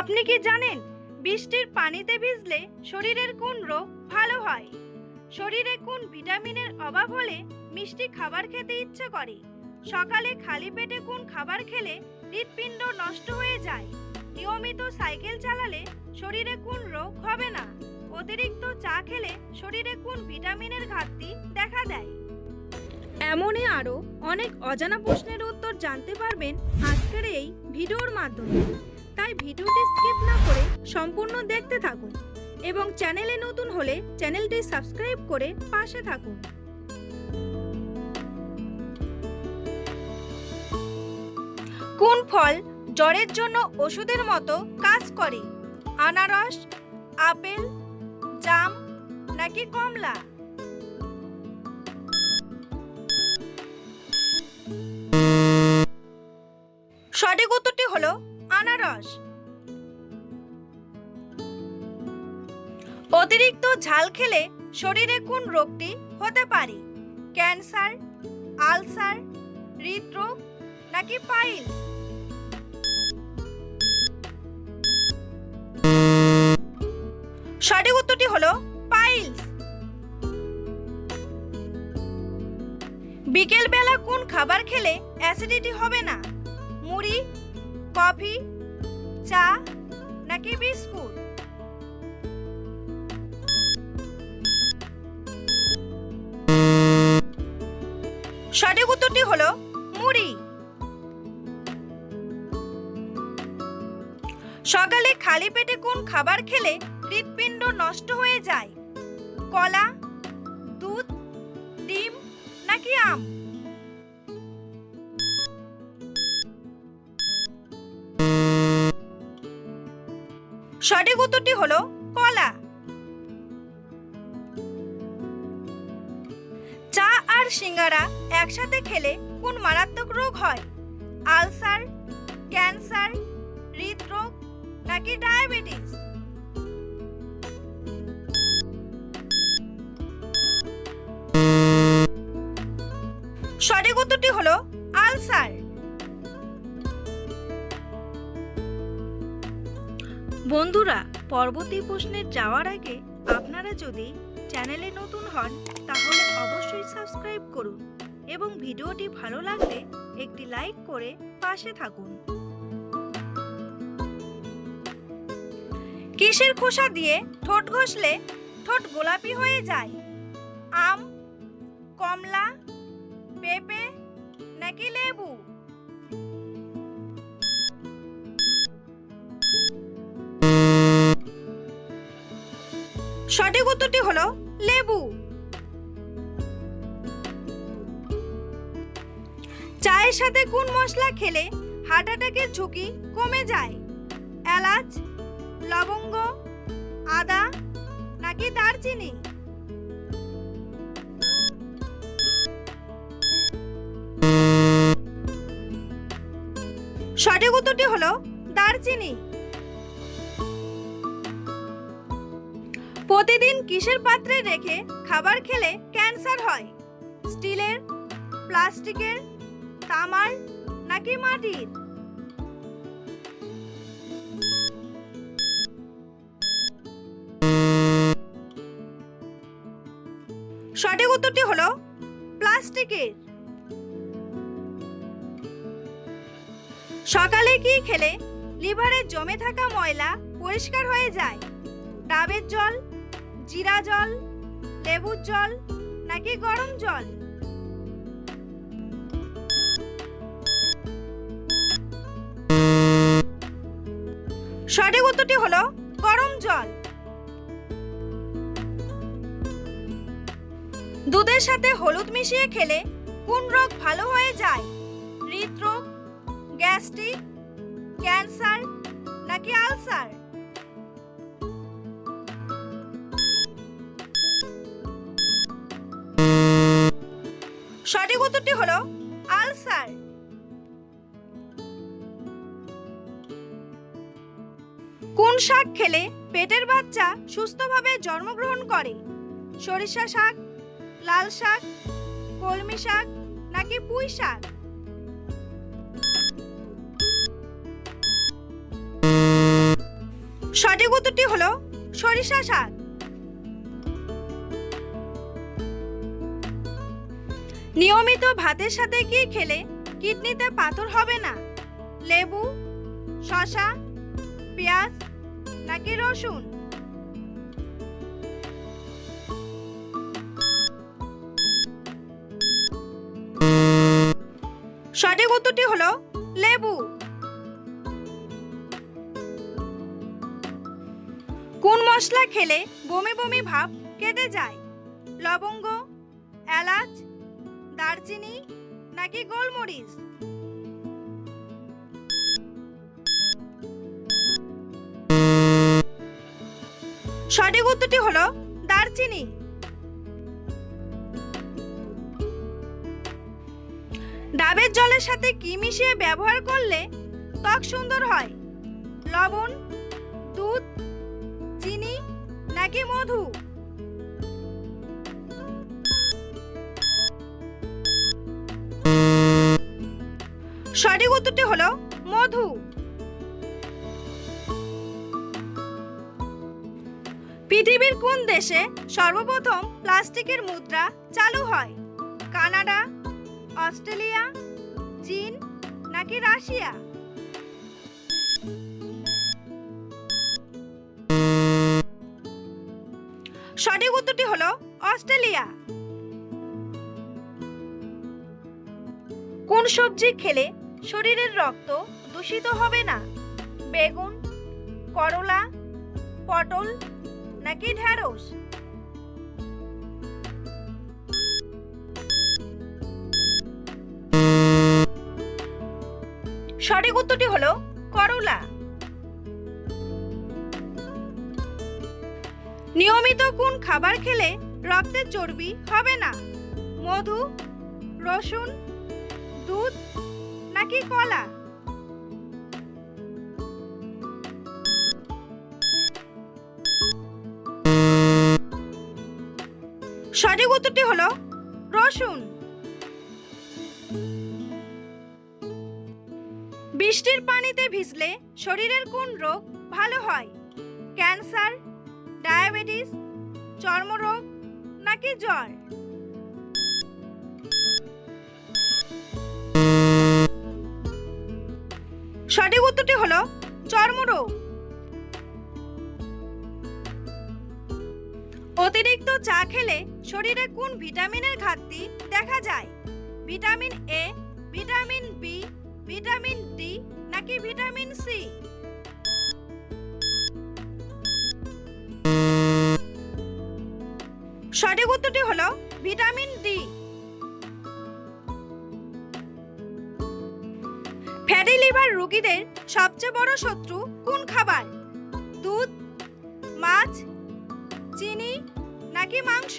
আপনি কি জানেন, বৃষ্টির পানিতে ভিজলে শরীরের কোন রোগ ভালো হয়? শরীরে কোন ভিটামিনের অভাব হলে মিষ্টি খাবার খেতে ইচ্ছে করে? সকালে খালি পেটে কোন খাবার খেলে হৃৎপিণ্ড নষ্ট হয়ে যায়? নিয়মিত সাইকেল চালালে শরীরে কোন রোগ হবে না? অতিরিক্ত চা খেলে শরীরে কোন ভিটামিনের ঘাটতি দেখা দেয়? এমনই আরও অনেক অজানা প্রশ্নের উত্তর জানতে পারবেন আজকের এই ভিডিওর মাধ্যমে। তাই ভিডিওটি স্কিপ না করে সম্পূর্ণ দেখতে থাকুন এবং চ্যানেলে নতুন হলে চ্যানেলটি সাবস্ক্রাইব করে পাশে থাকুন। কোন ফল জ্বরের জন্য ওষুধের মতো কাজ করে? আনারস, আপেল, জাম নাকি কমলা? সঠিক উত্তরটি হলো আনারস। অতিরিক্ত ঝাল খেলে শরীরে কোন রোগটি হতে পারে? ক্যান্সার, আলসার, হৃদরোগ নাকি পাইলস? সঠিক উত্তরটি হলো পাইলস। বিকেল বেলা কোন খাবার খেলে অ্যাসিডিটি হবে না? মুড়ি কফি, চা নাকি বিস্কুট? সঠিক উত্তরটি হলো মুড়ি। সকালে খালি পেটে কোন খাবার খেলে হৃৎপিণ্ড নষ্ট হয়ে যায়? কলা সঠিক উত্তরটি হলো কলা। চা আর সিঙ্গারা একসাথে খেলে কোন মারাত্মক রোগ হয়? আলসার, ক্যান্সার, হৃদরোগ নাকি ডায়াবেটিস? সঠিক উত্তরটি হলো আলসার। বন্ধুরা পরবর্তী প্রশ্নের যাওয়ার আগে আপনারা যদি চ্যানেলে নতুন হন, তাহলে অবশ্যই সাবস্ক্রাইব করুন এবং ভিডিওটি ভালো লাগলে একটি লাইক করে পাশে থাকুন। কিসের খোসা দিয়ে ঠোঁট ঘষলে ঠোঁট গোলাপি হয়ে যায়? আম, কমলা, পেঁপে নাকি লেবু? সঠিক উত্তরটি হলো লেবু। চায়ের সাথে কোন মশলা খেলে হার্ট অ্যাটাকের ঝুঁকি কমে যায়। এলাচ, লবঙ্গ, আদা নাকি দারচিনি? সঠিক উত্তরটি হলো দারচিনি। প্রতিদিন কিসের পাত্রে রেখে খাবার খেলে ক্যান্সার হয়? স্টিলের, প্লাস্টিকের, তামার নাকি মাটির? সঠিক উত্তরটি হলো প্লাস্টিকের। সকালে কি খেলে লিভারে জমে থাকা ময়লা পরিষ্কার হয়ে যায়? ডাবের জল জিরা জল, লেবুর জল নাকি গরম জল? সঠিক উত্তরটি হলো গরম জল। দুধের সাথে হলুদ মিশিয়ে খেলে কোন রোগ ভালো হয়ে যায়? হৃদরোগ, গ্যাস্ট্রিক, ক্যান্সার নাকি আলসার? সঠিক উত্তরটি হলো আলসার। কোন শাক খেলে পেটের বাচ্চা সুস্থভাবে জন্মগ্রহণ করে? সরিষা শাক, লাল শাক, কলমি শাক, নাকি পুঁই শাক? সঠিক উত্তরটি হলো সরিষা শাক। নিয়মিত ভাতের সাথে কি খেলে কিডনিতে পাথর হবে না? লেবু, শসা, পেঁয়াজ নাকি রসুন? সঠিক উত্তরটি হলো লেবু। কোন মশলা খেলে বমি বমি ভাব কেটে যায়? লবঙ্গ, এলাচ দারচিনি নাকি গোলমরিচ? সঠিক উত্তরটি হলো দারচিনি। ডাবের জলের সাথে কি মিশিয়ে ব্যবহার করলে ত্বক সুন্দর হয়? লবণ, দুধ, চিনি নাকি মধু? সঠিক উত্তরটি হলো মধু। পৃথিবীর কোন দেশে সর্বপ্রথম প্লাস্টিকের মুদ্রা চালু হয়? কানাডা, অস্ট্রেলিয়া, চীন নাকি রাশিয়া? সঠিক উত্তরটি হলো অস্ট্রেলিয়া। কোন সবজি খেলে শরীরের রক্ত দূষিত হবে না। বেগুন, করলা, পটল নাকি ঢ্যাঁড়স সঠিক উত্তরটি হলো করলা। নিয়মিত কোন খাবার খেলে রক্তের চর্বি হবে না? মধু, রসুন, দুধ নাকি কলা? সঠিক উত্তরটি হলো রসুন। বৃষ্টির পানিতে ভিজলে শরীরের কোন রোগ ভালো হয়? ক্যান্সার, ডায়াবেটিস, চর্মরোগ নাকি জ্বর? সঠিক উত্তরটি হলো চর্মরোগ অতিরিক্ত চা খেলে শরীরে কোন ভিটামিনের ঘাটতি দেখা যায়? Vitamin A vitamin B vitamin D নাকি ভিটামিন সি সঠিক উত্তরটি হলো ভিটামিন ডি ফ্যাটি লিভার রোগীদের সবচেয়ে বড় শত্রু কোন খাবার? দুধ, মাছ, চিনি নাকি মাংস?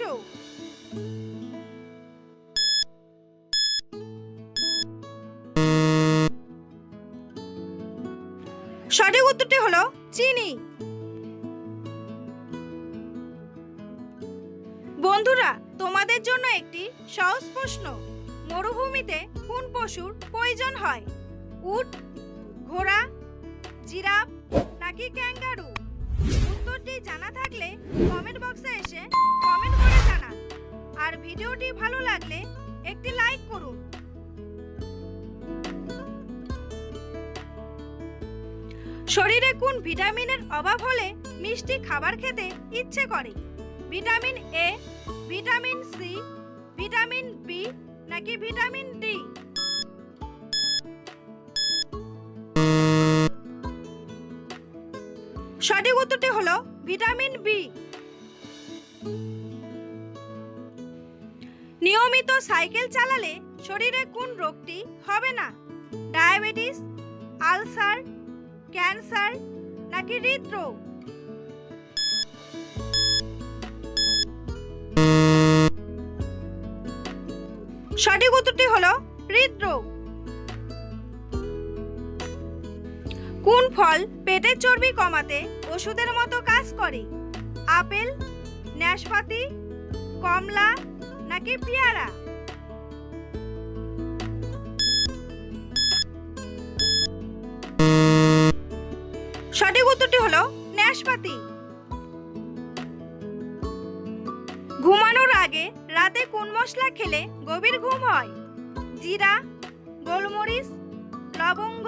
সঠিক উত্তরটি হলো চিনি। বন্ধুরা, তোমাদের জন্য একটি সহজ প্রশ্ন। মরুভূমিতে কোন পশুর প্রয়োজন হয়? উট, ঘোড়া, জিরাফ নাকি ক্যাঙ্গারু? উত্তরটি জানা থাকলে কমেন্ট বক্সে এসে কমেন্ট করে জানান। আর ভিডিওটি ভালো লাগলে একটি লাইক করুন। শরীরে কোন ভিটামিনের অভাব হলে মিষ্টি খাবার খেতে ইচ্ছে করে? Vitamin A vitamin C vitamin B নাকি ভিটামিন ডি সঠিক উত্তরটি হলো ভিটামিন বি। নিয়মিত সাইকেল চালালে শরীরে কোন রোগটি হবে না? ডায়াবেটিস, আলসার, ক্যান্সার নাকি হৃদরোগ? সঠিক উত্তরটি হলো হৃদরোগ। কোন ফল পেটের চর্বি কমাতে ওষুধের মতো কাজ করে? আপেল, নাশপাতি, কমলা নাকি পেয়ারা? সঠিক উত্তরটি হলো নাশপাতি। ঘুমানোর আগে রাতে কোন মশলা খেলে গভীর ঘুম হয়? জিরা, গোলমরিচ, লবঙ্গ